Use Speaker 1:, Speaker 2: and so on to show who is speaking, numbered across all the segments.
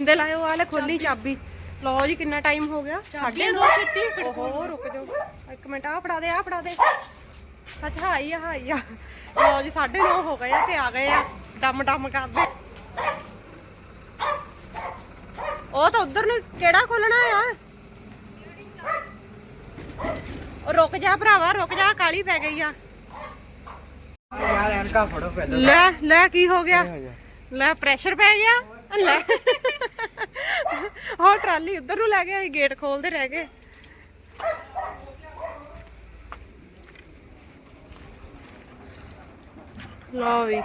Speaker 1: ਦੇ ਲਾਇਓ ਆਲੇ ਖੋਲੀ ਚਾਬੀ। ਲਓ ਜੀ ਕਿੰਨਾ ਟਾਈਮ ਹੋ ਗਿਆ? ਸਾਢੇ ਦੋ ਛੇਤੀ ਓਹੋ ਰੁਕ ਜਾਓ। ਇੱਕ ਮਿੰਟ ਆ ਫੜਾ ਦੇ ਆ ਫੜਾ ਦੇ। ਸੱਚ ਹਾਈ ਆ ਹਾਈ ਆ। ਲਓ ਜੀ ਸਾਢੇ ਨੌ ਹੋ ਗਏ ਆ ਤੇ ਆ ਗਏ ਆ। ਡਮ ਡਮ ਕਰਦੇ। ਉਹ ਤਾਂ ਉਧਰ ਨੂੰ ਕਿਹੜਾ ਖੋਲਣਾ ਆ? ਉਹ ਰੁਕ ਜਾ ਭਰਾਵਾ ਰੁਕ ਜਾ ਕਾਲੀ ਪੈ ਗਈ ਆ।
Speaker 2: ਯਾਰ ਐਨਕਾ ਫੜੋ ਪਹਿਲਾਂ।
Speaker 1: ਲੈ ਲੈ ਕੀ ਹੋ ਗਿਆ? ਲੈ ਪ੍ਰੈਸ਼ਰ ਪੈ ਗਿਆ? ਲੈ। ਉਹ ਟਰਾਲੀ ਉਧਰ ਨੂੰ ਲੈ ਗਿਆ ਅਸੀਂ ਗੇਟ ਖੋਲਦੇ ਰਹਿ ਗਏ। ਲਓ ਵੀ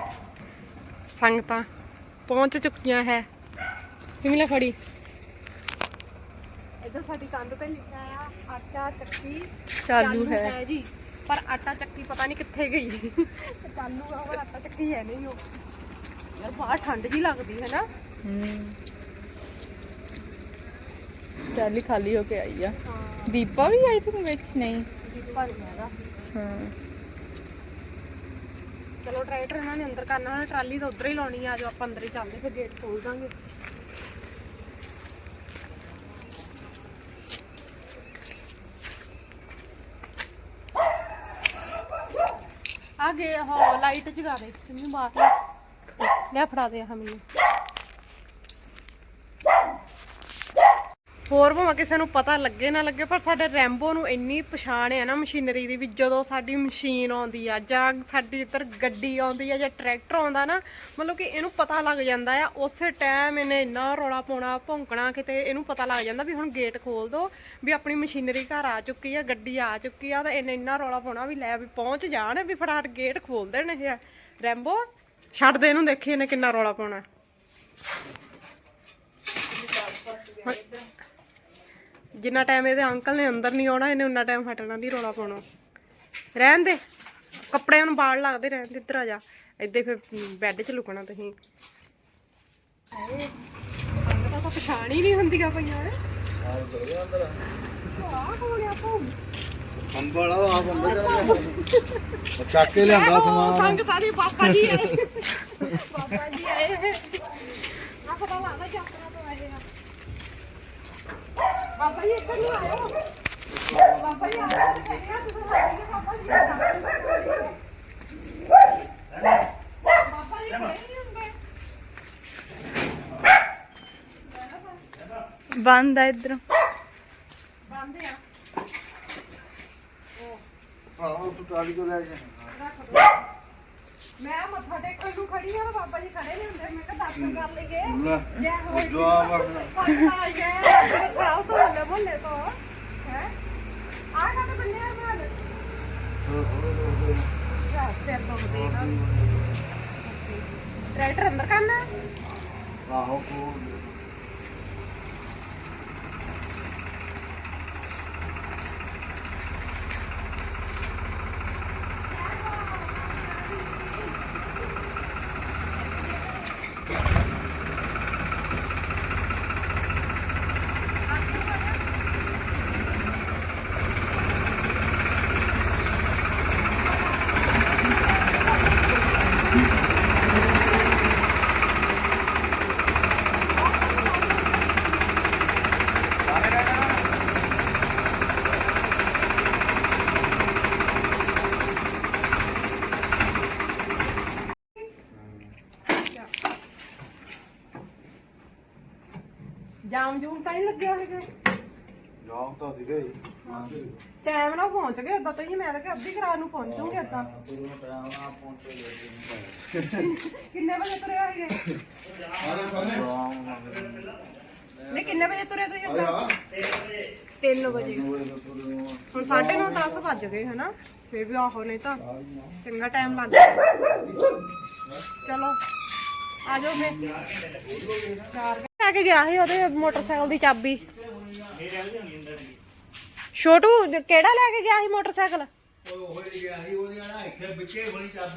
Speaker 1: ਸੰਗਤਾਂ ਪਹੁੰਚ ਚੁੱਕੀਆਂ ਹੈ। ਸਿਮਲਾ ਖੜੀ ਇਧਰ ਸਾਡੀ ਕੰਧ ਤੇ ਲਿਖਿਆ ਆ ਆਟਾ ਚੱਕੀ
Speaker 3: ਚਾਲੂ ਹੈ।
Speaker 1: ਜੀ। ਪਰ ਆਟਾ ਚੱਕੀ ਪਤਾ ਨਹੀਂ ਕਿੱਥੇ ਗਈ। ਚਾਲੂ ਆ ਆਟਾ ਚੱਕੀ ਹੈ ਨਹੀਂ ਉਹ। ਯਾਰ ਬਾਹਰ ਠੰਡ ਜੀ ਲੱਗਦੀ ਹੈ ਨਾ।
Speaker 3: ਹੂੰ। ਟਰਾਲੀ ਖਾਲੀ ਹੋ ਕੇ ਆਈ ਆ। ਦੀਪਾ ਵੀ ਆਈ ਤੂੰ ਵਿੱਚ? ਨਹੀਂ।
Speaker 1: ਦੀਪਾ ਨਹੀਂ ਹੈਗਾ।
Speaker 3: ਹਾਂ।
Speaker 1: ਚਲੋ ਟਰੈਕਟਰ ਇਹਨਾਂ ਨੇ ਅੰਦਰ ਕਰਨਾ ਹੈ ਟਰਾਲੀ ਤਾਂ ਉਧਰ ਹੀ ਲਾਉਣੀ ਆ ਜੋ ਆਪਾਂ ਅੰਦਰ ਹੀ ਚੱਲਦੇ ਫਿਰ ਗੇਟ ਖੋਲ ਦਾਂਗੇ। ਆ ਗਏ ਹਾਂ ਲਾਈਟ ਜਗਾ ਦੇ ਮੈਨੂੰ ਬਾਹਰ ਲੈ। ਲੈ ਫੜਾ ਦੇ ਆ ਮੈਨੂੰ। ਹੋਰ ਭਾਵੇਂ ਕਿਸੇ ਨੂੰ ਪਤਾ ਲੱਗੇ ਨਾ ਲੱਗੇ, ਪਰ ਸਾਡੇ ਰੈਂਬੋ ਨੂੰ ਇੰਨੀ ਪਛਾਣ ਹੈ ਨਾ ਮਸ਼ੀਨਰੀ ਦੀ ਵੀ ਜਦੋਂ ਸਾਡੀ ਮਸ਼ੀਨ ਆਉਂਦੀ ਆ ਜਾਂ ਸਾਡੀ ਇੱਧਰ ਗੱਡੀ ਆਉਂਦੀ ਆ ਜਾਂ ਟਰੈਕਟਰ ਆਉਂਦਾ ਨਾ, ਮਤਲਬ ਕਿ ਇਹਨੂੰ ਪਤਾ ਲੱਗ ਜਾਂਦਾ ਆ। ਉਸੇ ਟਾਈਮ ਇਹਨੇ ਇੰਨਾ ਰੌਲਾ ਪਾਉਣਾ, ਭੌਂਕਣਾ ਕਿਤੇ, ਇਹਨੂੰ ਪਤਾ ਲੱਗ ਜਾਂਦਾ ਵੀ ਹੁਣ ਗੇਟ ਖੋਲ ਦੋ, ਵੀ ਆਪਣੀ ਮਸ਼ੀਨਰੀ ਘਰ ਆ ਚੁੱਕੀ ਆ, ਗੱਡੀ ਆ ਚੁੱਕੀ ਆ, ਤਾਂ ਇਹਨੇ ਇੰਨਾ ਰੌਲਾ ਪਾਉਣਾ ਵੀ ਲੈ ਵੀ ਪਹੁੰਚ ਜਾਣ, ਵੀ ਫਟਾਫਟ ਗੇਟ ਖੋਲ ਦੇਣ ਇਹ ਰੈਂਬੋ, ਛੱਡ ਦੇ ਇਹਨੂੰ ਦੇਖੀ ਇਹਨੇ ਕਿੰਨਾ ਰੌਲਾ ਪਾਉਣਾ। ਜਿੰਨਾ ਟਾਈਮ ਇਹਦੇ ਅੰਕਲ ਨੇ ਅੰਦਰ ਨਹੀਂ ਆਉਣਾ ਇਹਨੇ ਉਨਾ ਟਾਈਮ ਹਟਣਾ ਨਹੀਂ ਰੋਲਾ ਪਾਉਣਾ। ਰਹਿਣ ਦੇ। ਕੱਪੜਿਆਂ ਨੂੰ ਬਾਲ ਲੱਗਦੇ ਰਹਿਣ ਦੇ ਇੱਧਰ ਆ ਜਾ। ਹੀ ਫਿਰ ਬੈੱਡ 'ਚ ਲੁਕਣਾ ਤੁਸੀਂ। ਤਾਂ ਪਛਾਣ ਹੀ ਨਹੀਂ ਹੁੰਦੀਆਂ ਪਈਆਂ। ਆਹ ਕੋਲ ਆ ਭੂ
Speaker 2: ਅੰਬਲ ਆ ਅੰਬਲ ਚਲ ਚੱਕ ਕੇ ਲਿਆਂਦਾ ਸਮਾਨ।
Speaker 1: ਸੰਗ ਸਾਰੇ ਪਾਪਾ ਜੀ ਆਏ। ਪਾਪਾ ਜੀ ਆਏ। ਆ ਪਤਾ ਲੱਗਦਾ ਚਾਕਰਾ ਤੋਂ ਆਏ ਆ। ਬਾਬਾ ਜੀ ਇੱਧਰ ਨੂੰ ਆਇਓ। ਬਾਬਾ ਜੀ ਆਇਓ ਤੇ ਕਹਿੰਦੇ ਆ ਤੁਸੀਂ ਸਾਡੇ ਬਾਬਾ ਜੀ ਬਾਬਾ ਜੀ ਨਹੀਂ ਹੁੰਦੇ।
Speaker 3: ਬੰਦ ਆ ਇਧਰ।
Speaker 1: ਬੰਦ ਆ।
Speaker 2: ਆਹੋ ਤੂੰ ਟਰਾਲੀ ਕੋ ਲੈ ਕੇ
Speaker 1: ਮੈਂ ਮੱਥਾ ਟੇਕਣ ਨੂੰ ਖੜੀ ਆ ਬਾਬਾ ਜੀ ਖੜੇ ਨਹੀਂ ਹੁੰਦੇ ਮੈਂ ਕਿਹਾ ਦਰਸ਼ਨ ਕਰ ਲਈਏ।
Speaker 2: ਲੈ
Speaker 1: ਜੈ ਹੋਈ
Speaker 2: ਜਵਾਬ ਆਖਣਾ
Speaker 1: ਪਤਾ ਹੈ ਸਾਲ ਤੋਂ ਹੱਲੇ ਮੁੱਲੇ ਤੋਂ। ਹੈ? ਆ ਕਾ ਤੇ ਬੰਨੇ ਆ ਮਾਲ ਯਾ ਸਿਰ ਤੋਂ ਦੇਗਾ ਟਰੈਕਟਰ ਅੰਦਰ ਕਰਨਾ? ਹੈ?
Speaker 2: ਆਹੋ ਕੋ
Speaker 1: ਜਾਮ ਜੂਮ ਤਾਂ ਨਹੀਂ ਲੱਗਿਆ ਹੈਗਾ
Speaker 2: ਜਾਮ ਤਾਂ ਸੀਗਾ ਹੀ
Speaker 1: ਟਾਈਮ ਨਾਲ ਪਹੁੰਚ ਗਏ ਉਦਾਂ ਤਾਂ ਹੀ ਮੈਂ ਤਾਂ ਕਿ ਅੱਧੀ ਕਰਾਰ ਨੂੰ ਪਹੁੰਚੂਗੇ ਏਦਾਂ। ਕਿੰਨੇ ਵਜੇ ਤੁਰੇ ਹੋਈਏ ਨਹੀਂ, ਕਿੰਨੇ ਵਜੇ ਤੁਰੇ ਤੁਸੀਂ
Speaker 2: ਆਇਆ
Speaker 1: 3 ਵਜੇ। ਹੁਣ 9:30 10 ਵੱਜ ਗਏ, ਹਨਾ? ਫੇਰ ਵੀ ਆਹੋ, ਨਹੀਂ ਤਾਂ ਚੰਗਾ ਟਾਈਮ ਲੱਗ ਗਿਆ। ਚਲੋ, ਆ ਜਾਓ ਫੇਰ। ਚਾਰ ਕੇ ਗਿਆ ਸੀ ਉਹਦੇ ਮੋਟਰਸਾਈਕਲ ਦੀ ਚਾਬੀ। ਛੋਟੂ, ਕਿਹੜਾ ਲੈ ਕੇ ਗਿਆ ਸੀ ਮੋਟਰਸਾਈਕਲ?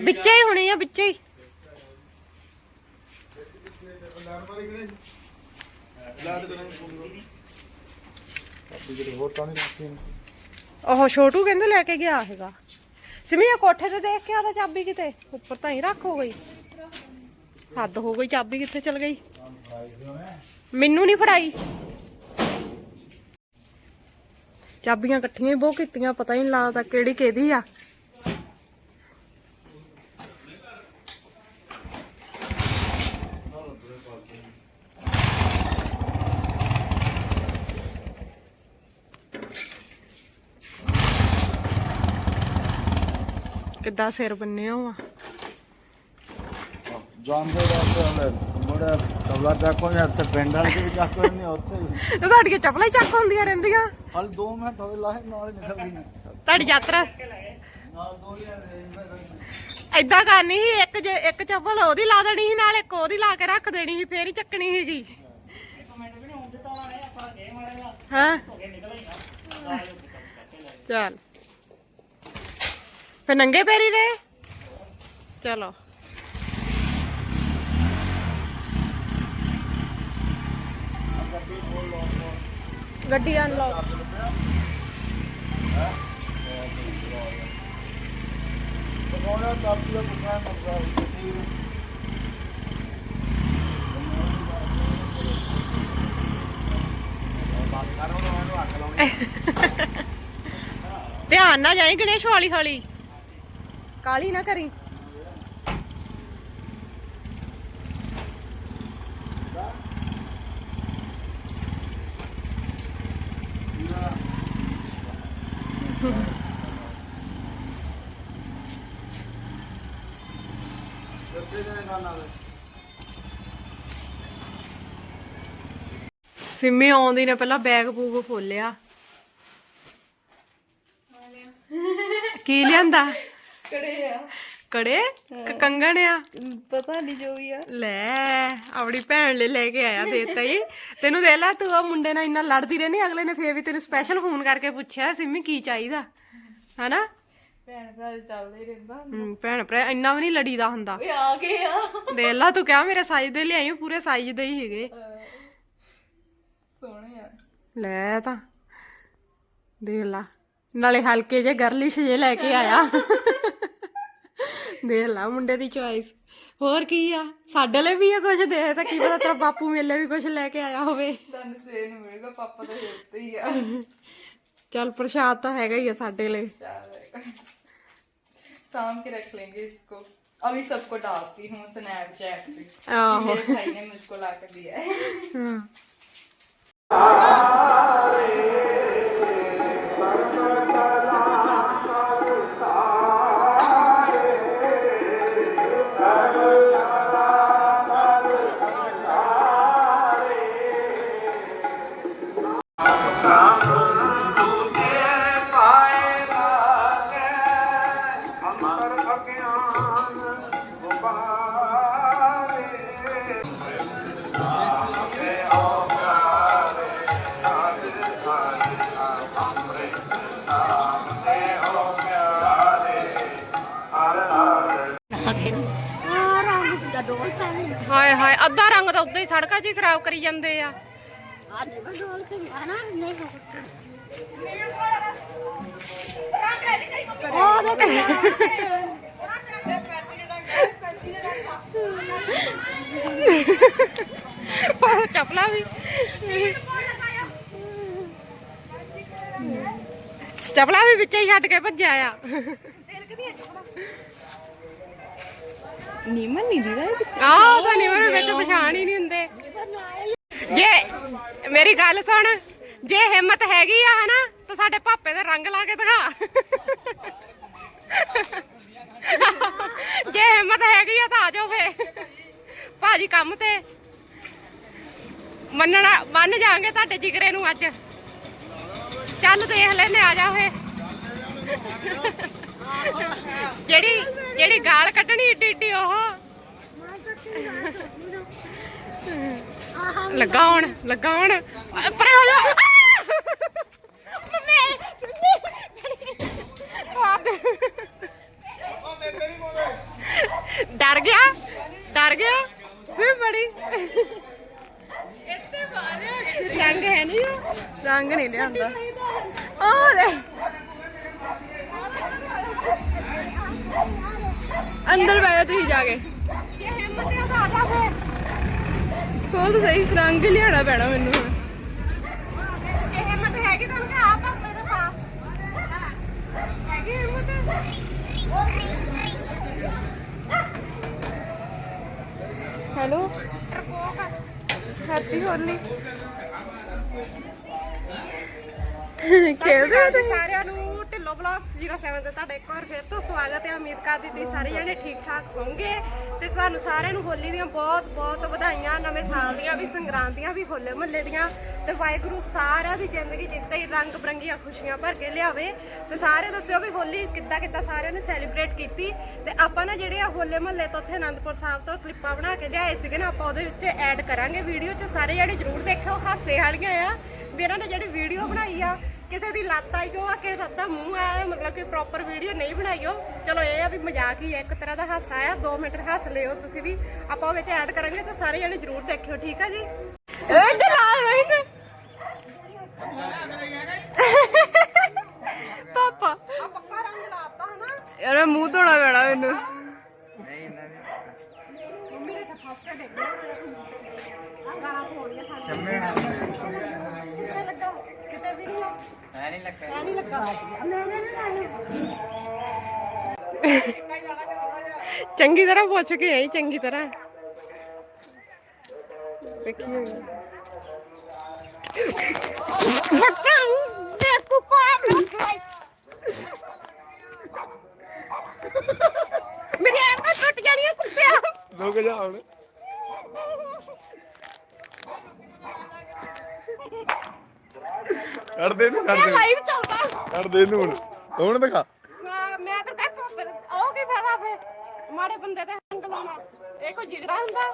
Speaker 1: ਵਿੱਚੇ ਹੀ ਹੋਣੀ ਆ, ਵਿੱਚੇ ਹੀ।
Speaker 2: ਹੋਰ ਤਾਂ ਨਹੀਂ ਰੱਖੀ
Speaker 1: ਉਹ ਛੋਟੂ ਕਹਿੰਦੇ ਲੈ ਕੇ ਗਿਆ ਹੈਗਾ ਸਿਮੀ ਕੋਠੇ ਤੇ ਦੇਖ ਕੇ ਆਦਾ ਚਾਬੀ ਕਿਤੇ? ਉੱਪਰ ਤਾਂ ਹੀ ਰੱਖ ਹੋ ਗਈ। ਹੱਦ ਹੋ ਗਈ, ਚਾਬੀ ਕਿੱਥੇ ਚਲ ਗਈ? ਮੈਨੂੰ ਨਹੀਂ ਫੜਾਈ। ਚਾਬੀਆਂ ਇਕੱਠੀਆਂ ਹੀ ਬਹੁਤ ਕੀਤੀਆਂ, ਪਤਾ ਹੀ ਨਹੀਂ ਲੱਗਦਾ ਕਿਹੜੀ ਕਿਹਦੀ ਆ। ਕਿੱਦਾਂ ਸਿਰ ਬੰਨਿਆ ਵਾ?
Speaker 2: ਜਾਂਦੇ ਰਾਤੇ ਮੁੰਡਾ ਤਬਲਾ ਚੱਕੋ ਜਾਂ ਤੇ ਪਿੰਡ ਵਾਲੇ ਵੀ ਚੱਕੋ ਨਹੀਂ ਉੱਥੇ ਹੀ।
Speaker 1: ਤੇ ਤੁਹਾਡੀਆਂ ਚੱਪਲਾਂ ਹੀ ਚੱਕ ਹੁੰਦੀਆਂ ਰਹਿੰਦੀਆਂ?
Speaker 2: ਹਾਲੇ 2 ਮਿੰਟ ਹੋਏ ਲਾਹੇ ਨਾਲ ਹੀ ਨਿਕਲ ਗਈ
Speaker 1: ਤੁਹਾਡੀ ਯਾਤਰਾ?
Speaker 2: ਨਾਲ ਦੋ ਲਿਆ
Speaker 1: ਏਦਾਂ ਕਰਨੀ ਸੀ ਇੱਕ ਜੇ ਇੱਕ ਚੱਪਲ ਉਹਦੀ ਲਾ ਦੇਣੀ ਸੀ ਨਾਲ ਇੱਕ ਉਹਦੀ ਲਾ ਕੇ ਰੱਖ ਦੇਣੀ ਸੀ ਫੇਰ ਹੀ ਚੱਕਣੀ ਸੀਗੀ। ਹਾਂ? ਚੱਲ। ਫੇ ਨੰਗੇ ਪੈਰੀ ਰਹੇ? ਚਲੋ। ਗੱਡੀ ਅਨਲੌਕ
Speaker 2: ਦਾ
Speaker 1: ਧਿਆਨ ਨਾਲ ਜਾਈ ਗਣੇਸ਼ ਹੌਲੀ ਹੌਲੀ। ਕਾਲੀ ਨਾ ਕਰੀ। ਸਿੰਮੀ ਆਉਂਦੀ ਨੇ ਪਹਿਲਾਂ ਬੈਗ ਬੂਗ ਖੋਲਿਆ। ਕੀ ਲਿਆਂਦਾ?
Speaker 3: ਕੜੇ ਆ।
Speaker 1: ਕੜੇ? ਕ- ਕੰਗਣ ਆ?
Speaker 3: ਪਤਾ ਨਹੀਂ ਜੋ ਵੀ ਆ।
Speaker 1: ਲੈ ਆਪਣੀ ਭੈਣ ਲਈ ਲੈ ਕੇ ਆਇਆ ਦੇਤਾ ਹੀ। ਤੈਨੂੰ ਦੇ ਲਾ ਤੂੰ ਉਹ ਮੁੰਡੇ ਨਾਲ ਇੰਨਾ ਲੜਦੀ ਰਹਿਣੀ ਅਗਲੇ ਨੇ ਫੇਰ ਵੀ ਤੈਨੂੰ ਸਪੈਸ਼ਲ ਫੋਨ ਕਰਕੇ ਪੁੱਛਿਆ ਸਿੰਮੀ ਕੀ ਚਾਹੀਦਾ? ਹਨਾ?
Speaker 3: ਭੈਣ ਭਰਾ ਚੱਲਦਾ ਹੀ ਰਹਿੰਦਾ।
Speaker 1: ਹਮ, ਭੈਣ ਭਰਾ ਇੰਨਾ ਵੀ ਨਹੀਂ ਲੜੀਦਾ ਹੁੰਦਾ।
Speaker 3: ਓਏ ਆ ਗਏ ਆ।
Speaker 1: ਦੇ ਲਾ ਤੂੰ ਕਿਹਾ ਮੇਰੇ ਸਾਈਜ਼ ਦੇ ਲਿਆਈ ਪੂਰੇ ਸਾਈਜ਼ ਦੇ ਹੀ ਹੈਗੇ।
Speaker 3: ਆ
Speaker 1: ਲੈ ਤਾਂ ਦੇਖ ਲਾ ਨਾਲੇ ਹਲਕੇ ਜੇ ਗਰਲਿਸ਼ ਜੇ ਲੈ ਕੇ ਆਇਆ ਦੇਖ ਲਾ ਮੁੰਡੇ ਦੀ ਚੁਆਇਸ ਹੋਰ ਕੀ ਆ ਸਾਡੇ ਲਈ ਵੀ ਆ ਕੁਝ ਦੇ ਤਾਂ ਕੀ ਪਤਾ ਤੇਰਾ ਬਾਪੂ ਮੇਲੇ ਵੀ ਕੁਝ ਲੈ ਕੇ ਆਇਆ ਹੋਵੇ
Speaker 3: ਤੁਹਾਨੂੰ ਸਵੇਰ ਨੂੰ ਮਿਲੇਗਾ ਪਾਪਾ ਤਾਂ ਉੱਤੇ ਹੀ ਆ
Speaker 1: ਚੱਲ ਪ੍ਰਸ਼ਾਦ ਤਾਂ ਹੈਗਾ ਹੀ ਆ ਸਾਡੇ ਲਈ
Speaker 3: शाम के रख लेंगे इसको अभी सबको डालती हूँ स्नैपचैट पे
Speaker 1: आहो।
Speaker 3: मेरे भाई ने मुझको ला कर दिया है
Speaker 1: ਹਾਂ ਹਾਏ ਉਦਾਂ ਹੀ ਸੜਕਾਂ 'ਚ ਹੀ ਖਰਾਬ ਕਰੀ ਜਾਂਦੇ ਆ। ਉਹ ਚੱਪਲਾਂ ਵੀ। ਚੱਪਲਾਂ ਵੀ ਵਿੱਚੇ ਹੀ ਛੱਡ ਕੇ ਭੱਜਿਆ ਆ।
Speaker 3: ਨੀਮਨ ਨਹੀਂ ਦੀਦਾ
Speaker 1: ਆਹ ਤਾਂ ਨੀਮਨ ਵਿੱਚ ਪਛਾਣ ਹੀ ਨਹੀਂ ਹੁੰਦੇ। ਜੇ ਮੇਰੀ ਗੱਲ ਸੁਣ, ਜੇ ਹਿੰਮਤ ਹੈਗੀ ਆ ਹਨਾ, ਤਾਂ ਸਾਡੇ ਪਾਪੇ ਦਾ ਰੰਗ ਲਾ ਕੇ ਦਿਖਾ। ਜੇ ਹਿੰਮਤ ਹੈਗੀ ਆ ਤਾਂ ਆ ਜਾਓ ਫੇ ਭਾਜੀ ਕੰਮ ਤੇ। ਮੰਨਣਾ, ਮੰਨ ਜਾਾਂਗੇ ਤੁਹਾਡੇ ਜਿਗਰੇ ਨੂੰ ਅੱਜ। ਚੱਲ ਦੇਖ ਲੈਨੇ ਆ ਜਾ ਫੇ ਜਿਹੜੀ ਜਿਹੜੀ ਗਾਲ ਕੱਢਣੀ ਏਡੀ ਏਡੀ ਉਹ। ਲੱਗਾ ਹੁਣ ਲੱਗਾ ਹੁਣ। ਪਰੇ ਹੋ ਜਾ। ਡਰ ਗਿਆ ਡਰ ਗਿਆ। ਵੀ ਬੜੀ। ਇੱਥੇ ਬਾਹਰ ਰੰਗ ਹੈ ਨਹੀਂ ਰੰਗ ਨਹੀਂ ਲਿਆਂਦਾ। ਉਹ ਅੰਦਰ ਬੈਠੋ ਤੁਸੀਂ ਜਾ ਕੇ। ਜੇ ਹਿੰਮਤ ਹੈ ਤਾਂ ਆ ਜਾ ਫੇਰ
Speaker 3: ਕੋਲ ਤਾਂ ਸਹੀ, ਰੰਗ ਹੀ ਪੈਣਾ ਮੈਨੂੰ ਹੁਣ।
Speaker 1: ਇਹ ਹਿੰਮਤ ਹੈਗੀ ਤੁਹਾਨੂੰ ਕਿ ਆਪ ਆਪੇ ਦੇ ਪਾ ਹੈਗੀ ਹਿੰਮਤ
Speaker 3: ਹੈਲੋ, ਹੈਪੀ ਹੋਲੀ। ਖੇਲਦੇ ਹੋ ਤੁਸੀਂ
Speaker 1: ਸਾਰਿਆਂ ਨੂੰ। ਢਿੱਲੋ ਬਲੌਗਸ 07 ਤੇ ਤੁਹਾਡਾ ਇੱਕ ਵਾਰ ਫਿਰ ਤੋਂ ਸਵਾਗਤ ਹੈ। ਉਮੀਦ ਕਰਦੀ ਤੁਸੀਂ ਸਾਰੇ ਜਣੇ ਠੀਕ ਠਾਕ ਹੋਵੋਗੇ ਤੇ ਤੁਹਾਨੂੰ ਸਾਰਿਆਂ ਨੂੰ ਹੋਲੀ ਦੀਆਂ ਬਹੁਤ ਬਹੁਤ ਵਧਾਈਆਂ, ਨਵੇਂ ਸਾਲ ਦੀਆਂ ਵੀ, ਸੰਗਰਾਂਦੀਆਂ ਵੀ, ਹੋਲੇ ਮਹੱਲੇ ਦੀਆਂ ਤੇ ਵਾਹਿਗੁਰੂ ਸਾਰਿਆਂ ਦੀ ਜ਼ਿੰਦਗੀ ਜਿੱਤੇ ਹੀ ਰੰਗ ਬਰੰਗੀਆਂ ਖੁਸ਼ੀਆਂ ਭਰ ਕੇ ਲਿਆਵੇ ਤੇ ਸਾਰੇ ਦੱਸਿਓ ਵੀ ਹੋਲੀ ਕਿੱਦਾਂ ਕਿੱਦਾਂ ਸਾਰਿਆਂ ਨੇ ਸੈਲੀਬ੍ਰੇਟ ਕੀਤੀ ਤੇ ਆਪਾਂ ਨਾ ਜਿਹੜੇ ਆ ਹੋਲੇ ਮਹੱਲੇ ਤੋਂ ਉੱਥੇ ਆਨੰਦਪੁਰ ਸਾਹਿਬ ਤੋਂ ਕਲਿੱਪਾਂ ਬਣਾ ਕੇ ਲਿਆਏ ਸੀਗੇ ਨਾ, ਆਪਾਂ ਉਹਦੇ ਵਿੱਚ ਐਡ ਕਰਾਂਗੇ। ਵੀਡੀਓ 'ਚ ਸਾਰੇ ਜਣੇ ਜ਼ਰੂਰ ਦੇਖਿਓ, ਹਾਸੇ ਵਾਲੀਆਂ ਆ। ਵੀ ਇਹਨਾਂ ਨੇ ਜਿਹੜੀ ਵੀਡੀਓ ਬਣਾਈ ਆ ਕਿਸੇ ਦੀ ਲੱਤ ਆਈ, ਜੋ ਆ ਕਿਸੇ ਦਾ ਮੂੰਹ ਆਇਆ ਮਤਲਬ ਕਿ ਪ੍ਰੋਪਰ ਵੀਡੀਓ ਨਹੀਂ ਬਣਾਈਓ ਚਲੋ ਇਹ ਆ ਵੀ ਮਜ਼ਾਕ ਹੀ ਹੈ ਇੱਕ ਤਰ੍ਹਾਂ ਦਾ ਹਾਸਾ ਆ। 2 ਮਿੰਟ ਹੱਸ ਲਿਓ ਤੁਸੀਂ ਵੀ। ਆਪਾਂ ਉਹ ਵਿੱਚ ਐਡ ਕਰਾਂਗੇ ਤਾਂ ਸਾਰੇ ਜਣੇ ਜ਼ਰੂਰ ਦੇਖਿਓ, ਠੀਕ ਆ ਜੀ?
Speaker 3: ਇੱਧਰ ਆ ਗਈ ਤੇ ਚੰਗੀ ਤਰ੍ਹਾਂ ਪੁੱਛ ਕੇ ਆਈ ਚੰਗੀ ਤਰ੍ਹਾਂ। ਦੇਖੀ
Speaker 1: ਮੇਰੀ ਐਨਕਾਂ ਟੁੱਟ ਜਾਣੀਆਂ ਕੁੱਤਿਆ।
Speaker 2: ਰੁਕ ਜਾ ਹੁਣ। ਕੱਢ ਦੇ ਇਹਨੂੰ ਕੱਢ ਦੇ।
Speaker 1: ਲਾਈਵ ਚੱਲਦਾ।
Speaker 2: ਕੱਢ ਦੇ ਇਹਨੂੰ ਹੁਣ। ਹੁਣ ਦਿਖਾ।
Speaker 1: ਮੈਂ ਮੈਂ ਤਾਂ ਕਹਿ ਫਿਰ। ਉਹ ਕੀ ਫਾਇਦਾ ਫੇ ਮਾੜੇ ਬੰਦੇ ਤੇ ਹੰਗ ਲਾਉਣਾ। ਇਹ ਕੋਈ ਜਿਗਰਾ ਹੁੰਦਾ?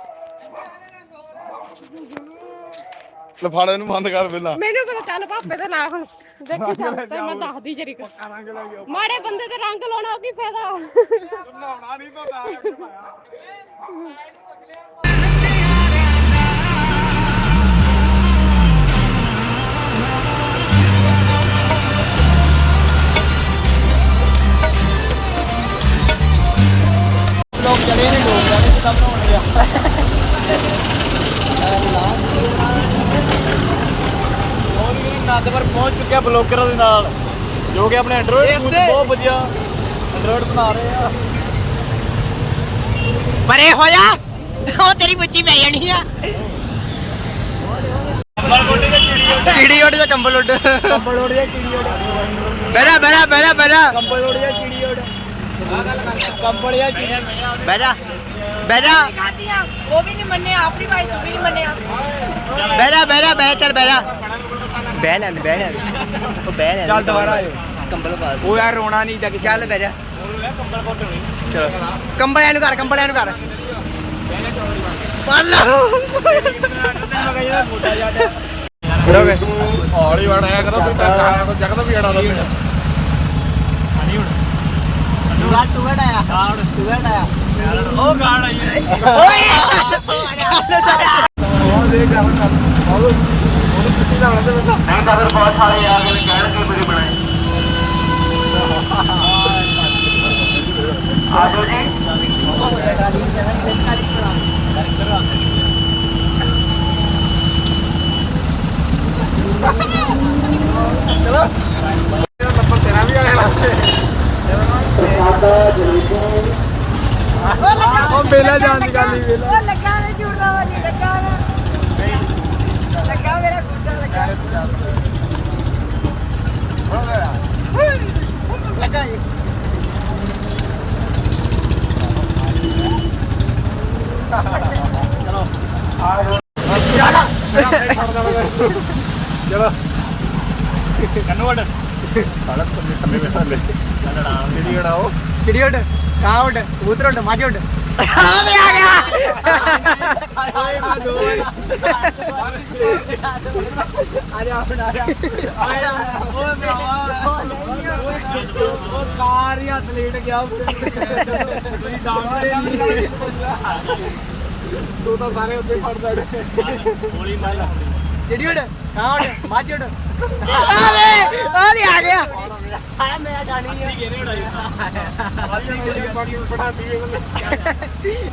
Speaker 2: ਲੈ ਫੜ ਇਹਨੂੰ ਬੰਦ ਕਰ ਪਹਿਲਾਂ।
Speaker 1: ਮੈਨੂੰ ਪਤਾ ਚੱਲ ਪਾਪੇ ਤੇ ਲਾ ਹੁਣ। ਦੇਖੀ ਚੱਲ ਤੇ ਮੈਂ ਦੱਸਦੀ ਜਰੀ ਕੋ
Speaker 2: ਰੰਗ ਲੱਗ ਗਿਆ
Speaker 1: ਮਾੜੇ ਬੰਦੇ ਤੇ ਰੰਗ ਲਾਉਣਾ ਉਹ ਕੀ ਫਾਇਦਾ?
Speaker 2: ਬਣਾਉਣਾ ਨਹੀਂ ਤਾਂ ਤਾਂ ਕਿਦਾਂ ਬਣਾਉਣ ਗਿਆ ਹੋਰ ਵੀ ਨੰਦਪੁਰ ਪਹੁੰਚ ਚੁੱਕਿਆ ਬਲੌਗਰਾਂ ਦੇ ਨਾਲ ਜੋ ਕਿ ਆਪਣੇ ਐਂਡਰੋਇਡ ਬਹੁਤ ਵਧੀਆ ਐਂਡਰੋਇਡ ਬਣਾ ਰਹੇ ਆ।
Speaker 4: ਪਰੇ ਹੋ ਜਾ। ਉਹ ਤੇਰੀ ਮੁੱਚੀ ਪੈ ਜਾਣੀ ਆ।
Speaker 2: ਕੰਬਲ ਕੋਟੇ ਦੇ ਚਿੜੀ ਉੱਡ
Speaker 4: ਚਿੜੀ ਉੱਡ ਜਾ ਕੰਬਲ ਉੱਡ
Speaker 2: ਕੰਬਲ ਉੱਡ ਜਾ ਚਿੜੀ ਉੱਡ
Speaker 4: ਬੈਰਾ ਬੈਰਾ ਬੈਰਾ ਬੈਰਾ
Speaker 2: ਕੰਬਲ ਉੱਡ ਜਾ ਚਿੜੀ ਉੱਡ ਕੰਬਲ ਜਾਂ ਚਿੜੀ
Speaker 4: ਬੈਰਾ ਬੈਰਾ
Speaker 5: ਉਹ ਵੀ ਨਹੀਂ ਮੰਨੇ ਆਪਣੀ ਵਾਈ ਤੂੰ ਵੀ ਨਹੀਂ ਮੰਨਿਆ
Speaker 4: ਬੈਰਾ ਬੈਰਾ ਬੈ ਚੱਲ ਬੈਰਾ ਬਹਿ ਨਾ ਬਹਿ ਨਾ ਉਹ ਬਹਿ ਨਾ
Speaker 2: ਚੱਲ ਦੁਬਾਰਾ ਆਇਓ।
Speaker 4: ਕੰਬਲ ਪਾ ਦੇ।
Speaker 2: ਉਹ ਯਾਰ ਰੋਣਾ ਨਹੀਂ ਜਾ
Speaker 4: ਚੱਲ ਬੈਰਾ
Speaker 2: ਕੰਬਲ ਕੋਟੇ ਹੋਣੀ
Speaker 4: ਚਲੋ ਕੰਬਲਿਆਂ ਨੂੰ ਕਰ ਕੰਬਲਿਆਂ ਨੂੰ ਕਰ। ਪੜ
Speaker 2: ਜਾ ਹੌਲੀ ਵੜਾਇਆ ਕਰੋ ਤੂੰ ਤਾਂ ਆਇਆ ਤਾਂ ਜਗਦ ਵੀ ਅੜਾ ਦਿੰਦੇ ਹਣੀ ਹੁਣ
Speaker 4: ਤੂੰ ਤੂੰ ਆਇਆ ਤੂੰ ਆਇਆ
Speaker 2: ਉਹ ਗਾਲ ਆਈ
Speaker 4: ਓਏ
Speaker 2: ਉਹ ਦੇ ਕਰ ਉਹ ਉਹਨੂੰ ਕਿੱਥੇ ਲਾਉਣਾ ਤੇ ਮੈਂ ਮੈਂ ਤਾਂ ਫਿਰ ਬਹੁਤ ਸਾਰੇ ਆ ਕੇ ਕਹਿਣ ਕੇ ਮੇਰੇ ਬਣਾਏ ਆਜੋ ਜੀ ਚਲੋ ਨੰਬਰ ਤੇਰਾ ਵੀ ਆਇਆ ਉਹ ਮੇਲਾ ਜਾਣ ਦੀ ਗੱਲ ਨਹੀਂ ਵੇਲਾ
Speaker 5: ਉਹ ਲੱਗਾ ਨੇ ਝੂਠਾ ਵਾਲੀ ਲੱਗਾ ਨਾ ਲੱਗਾ ਮੇਰਾ ਗੁੱਡਾ ਲੱਗਾ
Speaker 4: ਲੱਗਾ ਜੀ
Speaker 2: ਚਲੋ ਕੰਨੂ ਵੜ ਸਾਲਾ ਤੁਮਨੇ ਥੱਲੇ ਬੈਠਾ ਲੈ ਜਿਹੜੀ ਗੜਾਓ
Speaker 4: ਚਿੜੀ ਉੱਡ ਕਾਂ ਉੱਡ ਕਬੂਤਰ ਉੱਡ ਮੱਝ ਉੱਡ ਆ ਵੀ ਆ ਗਿਆ
Speaker 2: ਤੁਸੀਂ ਸਾਹਮਣੇ ਨਹੀਂ ਤੂੰ ਤਾਂ ਸਾਰੇ ਉੱਤੇ ਫੜ ਦੜ ਗੋਲੀ ਮਾਰ
Speaker 4: ਉੱਡ ਆ ਵੇ ਆ ਵੀ ਆ ਗਿਆ। ਆ ਮੈਂ ਜਾਣੀ ਆ।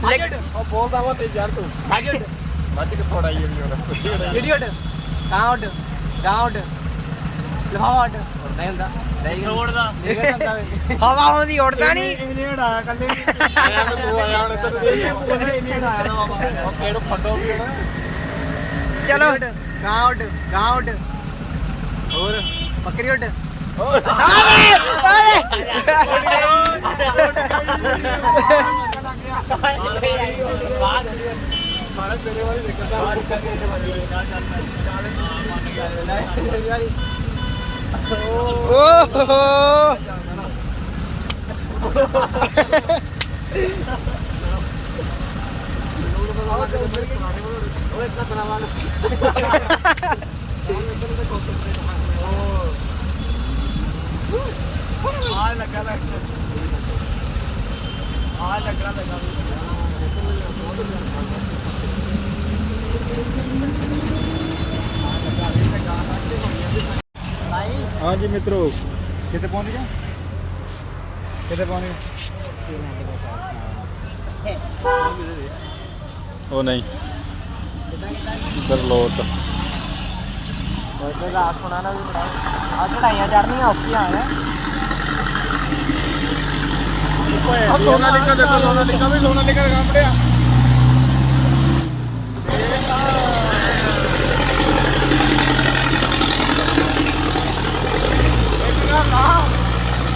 Speaker 2: ਵੇ ਉਹ ਬੋਲਦਾ ਵਾ ਤੇ ਯਾਰ ਤੂੰ।
Speaker 4: ਉੱਡ।
Speaker 6: ਮੱਝ ਕਿੱਥੋਂ ਆਈ ਜਿਹੜੀ ਉਹ
Speaker 4: ਜਿਹੜੀ ਉੱਡ ਕਾਂ ਉੱਡ ਗਾਂ ਉੱਡ। ਲਫਾਫਾ ਉੱਡ। ਉੱਡਦਾ ਹੀ ਹੁੰਦਾ। ਨਹੀਂ। ਉੱਡਦਾ
Speaker 7: ਹਵਾ ਆਉਂਦੀ ਉੜਦਾ ਨਹੀਂ।
Speaker 4: ਇਹਨੇ ਉਡਾਇਆ ਕੱਲੇ
Speaker 6: ਆਇਆ ਮੈਂ ਤੂੰ ਆਇਆ ਹੁਣ ਇੱਧਰ ਦੇਖ
Speaker 4: ਇਹਨੇ ਉਡਾਇਆ ਨਾ ਬਾਬਾ
Speaker 6: ਉਹ ਕਿਹਨੂੰ ਫੱਟੋ ਵੀ ਨਾ।
Speaker 7: ਚਲੋ।
Speaker 4: ਗਾਂ ਉੱਡ ਗਾਂ ਉੱਡ ਹੋਰ ਬੱਕਰੀ ਉੱਡ।
Speaker 6: ਤੇਰੇ ਵਾਲੀ ਦੇਖਦਾ ਹਾਂਜੀ ਮਿੱਤਰੋ ਕਿੱਥੇ ਪਹੁੰਚ ਗਏ? ਕਿੱਥੇ ਪਹੁੰਚ ਗਏ? ਉਹ ਨਹੀਂ। ਇੱਧਰ ਲੋਟ
Speaker 4: ਉਹਦੇ ਰਾਤ ਸੁਣਾ ਨਾ ਵੀ ਬੜਾ। ਆ ਚੜਾਈਆਂ ਚੜਨੀਆਂ ਔਖੀਆਂ ਆ
Speaker 6: ਆ ਸੋਨਾ ਲਿਖਾ ਦੇਖੋ ਸੋਨਾ ਲਿਖਾ ਵੀ ਸੋਨਾ ਲਿਖਾ ਦਾ ਕੰਮ ਪੜਿਆ।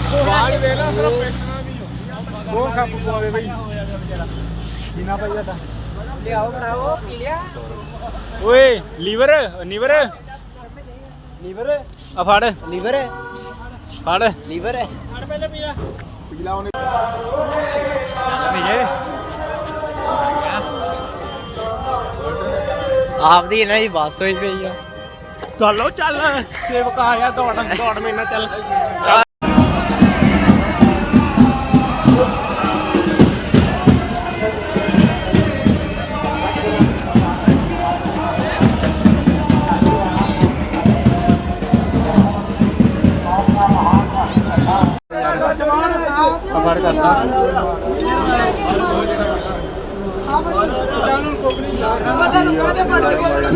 Speaker 6: ਸਵਾਲ ਦੇ ਨਾ ਸਿਰਫ ਪੈਸਣਾ ਨਹੀਂ ਉਹ ਖੱਪ ਪਵਾਵੇ ਬਈ। ਜੀਨਾ ਭਾਈ ਤੁਹਾਡਾ
Speaker 7: ਲਿਆਓ ਬਣਾਓ ਪੀ ਲਿਆ।
Speaker 6: ਓਏ ਲੀਵਰ ਲੀਵਰ
Speaker 4: ਲੀਵਰ?
Speaker 6: ਆ ਫੜ।
Speaker 4: ਲੀਵਰ?
Speaker 6: ਫੜ।
Speaker 4: ਲੀਵਰ?
Speaker 6: ਪੀਲਾ ਉਹਨੇ
Speaker 7: ਆਪਦੀ ਇਹਨਾਂ ਦੀ ਬੱਸ ਹੋਈ ਪਈ ਆ।
Speaker 6: ਚਲੋ ਚੱਲ। ਸੇਵਕ ਆਇਆ ਦੌੜ ਦੌੜ ਮੇਰੇ ਨਾਲ ਚੱਲ।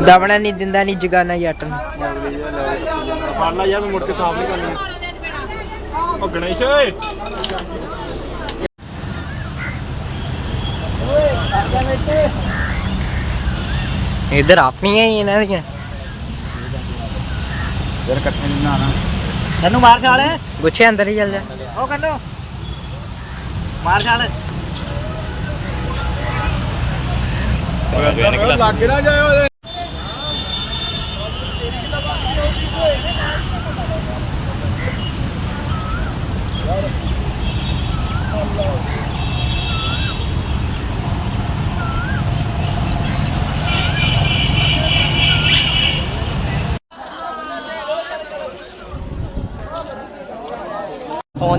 Speaker 7: ਦਬਣਾ ਨਹੀਂ ਦਿੰਦਾ ਨਹੀਂ ਜਗਾਨਾ ਜੱਟ ਨੂੰ।
Speaker 6: ਫੜ ਲਾ ਯਾਰ ਮੈਂ ਮੁੜ ਕੇ ਸਾਫ਼ ਨਹੀਂ ਕਰਨੀ। ਉਹ ਗਣੇਸ਼ ਓਏ।
Speaker 7: ਇਧਰ ਆਪਣੀਆਂ ਹੀ ਇਹਨਾਂ ਦੀਆਂ।
Speaker 6: ਯਾਰ ਇਕੱਠੇ ਨਹੀਂ ਨਹਾਣਾ
Speaker 4: ਤੈਨੂੰ ਮਾਰ ਛਾਲੇ
Speaker 7: ਗੁੱਛੇ ਅੰਦਰ ਹੀ ਚੱਲ ਜਾ।
Speaker 4: ਉਹ ਕੰਨੋ ਮਾਰ ਛਾਲੇ
Speaker 6: ਲੱਗ ਨਾ ਜਾਏ ਉਹਦੇ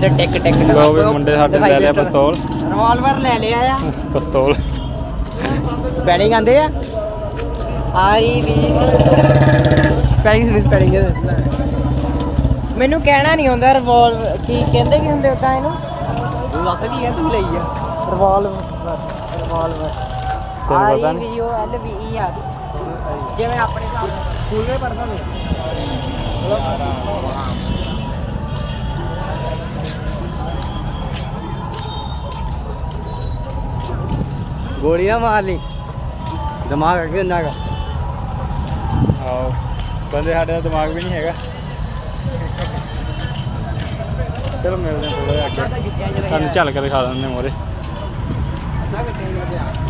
Speaker 7: ਤੇ ਟਿਕ ਟਿਕ
Speaker 6: ਲਓ ਵੀ ਮੁੰਡੇ ਸਾਡੇ ਲੈ ਲਿਆ ਪਿਸਤੌਲ।
Speaker 7: ਰਿਵਾਲਵਰ ਲੈ ਲਿਆ ਆ।
Speaker 6: ਪਿਸਤੌਲ।
Speaker 7: ਸਪੈਲਿੰਗ ਆਂਦੇ ਆ? ਆਈ ਵੀ। ਸਪੈਲਿੰਗ ਵੀ ਸਪੈਲਿੰਗ ਮੈਨੂੰ ਕਹਿਣਾ ਨਹੀਂ ਆਉਂਦਾ ਰਿਵਾਲਵਰ ਕੀ ਕਹਿੰਦੇ ਕੀ ਹੁੰਦੇ ਉਦਾਂ ਇਹਨੂੰ?
Speaker 4: ਤੂੰ ਦੱਸ ਕੀ ਹੈ ਤੂੰ ਲਈ ਆ।
Speaker 7: Revolver revolver.
Speaker 6: ਤੈਨੂੰ
Speaker 7: ਆਈ
Speaker 6: ਪਤਾ ਨੀ?
Speaker 7: ਵੀ ਓ ਐਲ ਵੀ ਈ ਆ। ਜਿਵੇਂ ਆਪਣੇ ਨਾਲ
Speaker 4: ਸਕੂਲ ਵਿੱਚ ਪੜਦਾ ਤੂੰ ਗੋਲੀਆਂ ਮਾਰ ਲਈ। ਦਿਮਾਗ ਅੱਗੇ ਨਾ ਗਾ
Speaker 6: ਆਓ ਬੰਦੇ ਸਾਡੇ ਦਾ ਦਿਮਾਗ ਵੀ ਨਹੀਂ ਹੈਗਾ। ਚਲੋ ਮਿਲਦੇ ਹਾਂ ਥੋੜਾ ਜਿਹਾ ਅੱਗੇ। ਤੁਹਾਨੂੰ ਕੇ ਦਿਖਾ ਦਿੰਦੇ ਮੋਰੇ
Speaker 4: ਅੱਧਾ ਘੰਟੇ ਹੋ